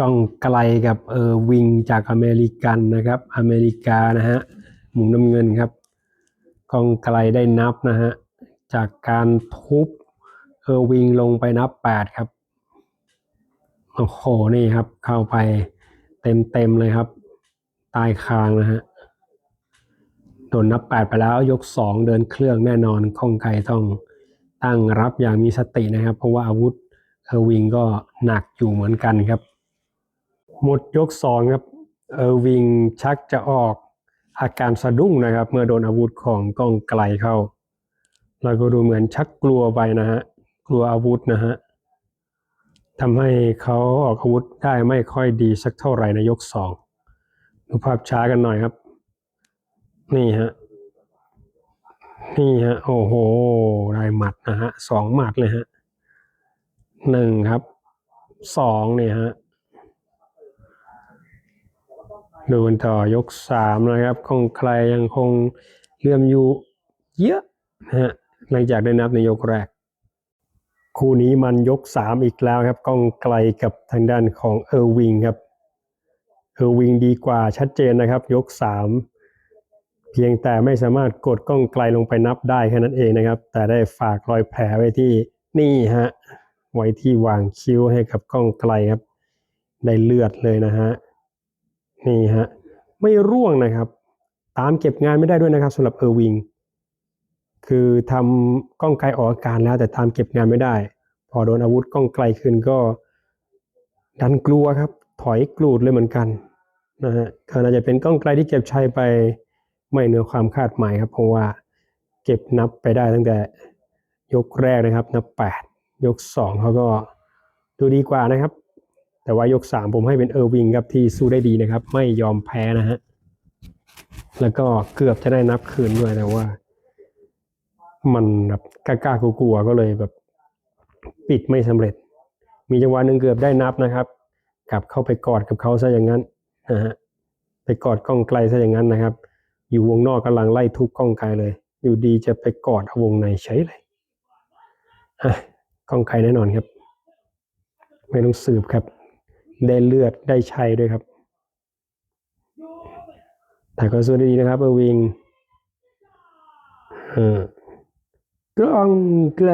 กล้องไกลกับเออวิงจากอเมริกันนะครับ อเมริกานะฮะหมุนน้ำเงินครับกล้องไกลได้นับนะฮะจากการทุบเออวิงลงไปนับแปดครับโอ้โหนี่ครับ เข้าไปเต็มเต็มเลยครับใตายคางนะฮะโดนนับแปดไปแล้วยกสองเดินเครื่องแน่นอนข้องไกลต้องตั้งรับอย่างมีสตินะครับ เพราะว่าอาวุธเออวิงก็หนักอยู่เหมือนกันครับ หมดยกสองครับ เออวิงชักจะออกอาการสะดุ้งนะครับ เมื่อโดนอาวุธของกล้องไกลเข้าแล้วก็ดูเหมือนชักกลัวไปนะฮะ กลัวอาวุธนะฮะทำให้เขาออกอาวุธได้ไม่ค่อยดีสักเท่าไหร่ในยกสองดูภาพช้ากันหน่อยครับ นี่ฮะ นี่ฮะ โอ้โห ได้หมัดนะฮะสองหมัดเลยฮะหนึ่งครับสองเนี่ยฮะ ดูกันต่อยกสามนะครับคงใครยังคงเลื่อมอยู่เยอะนะฮะหลังจากได้นับในยกแรก คู่นี้มันยกสามอีกแล้วครับก้องไกลกับทางด้านของเออร์วิงครับเออร์วิงดีกว่าชัดเจนนะครับ ยกสามเพียงแต่ไม่สามารถกดกล้องไกลลงไปนับได้แค่นั้นเองนะครับ แต่ได้ฝากรอยแผลไว้ที่นี่ฮะไว้ที่วางคิ้วให้กับกล้องไกลครับ ได้เลือดเลยนะฮะ นี่ฮะไม่ร่วงนะครับ ตามเก็บงานไม่ได้ด้วยนะครับสำหรับเออร์วิงคือทำกล้องไกลออกอาการแล้ว แต่ตามเก็บงานไม่ได้ พอโดนอาวุธกล้องไกลขึ้นก็ดันกลัวครับ ถอยกรูดเลยเหมือนกันนะฮะก็น่าจะเป็นกล้องไกลที่เก็บชัยไปไม่เหนือความคาดหมายครับ เพราะว่าเก็บนับไปได้ตั้งแต่ยกแรกนะครับ นับแปดยกสองเขาก็ดูดีกว่านะครับ แต่ว่ายกสามผมให้เป็นเออร์วิงครับที่สู้ได้ดีนะครับ ไม่ยอมแพ้นะฮะ แล้วก็เกือบจะได้นับคืนด้วยแต่ว่า มันแบบกล้าๆกลัวๆก็เลยแบบ ปิดไม่สำเร็จ มีจังหวะหนึ่งเกือบได้นับนะครับกลับเข้าไปกอดกับเขาซะอย่างนั้นนะฮะไปกอดกล้องไกลซะอย่างนั้นนะครับ อยู่วงนอกกำลังไล่ทุบกล้องไกลเลย อยู่ดีจะไปกอดวงในใช้เลยอะกล้องไกลแน่นอนครับ ไม่ต้องสืบครับ ได้เลือดได้ชัยด้วยครับถ่ายคอนโซลดีนะครับเออร์วิงเออกล้องไกล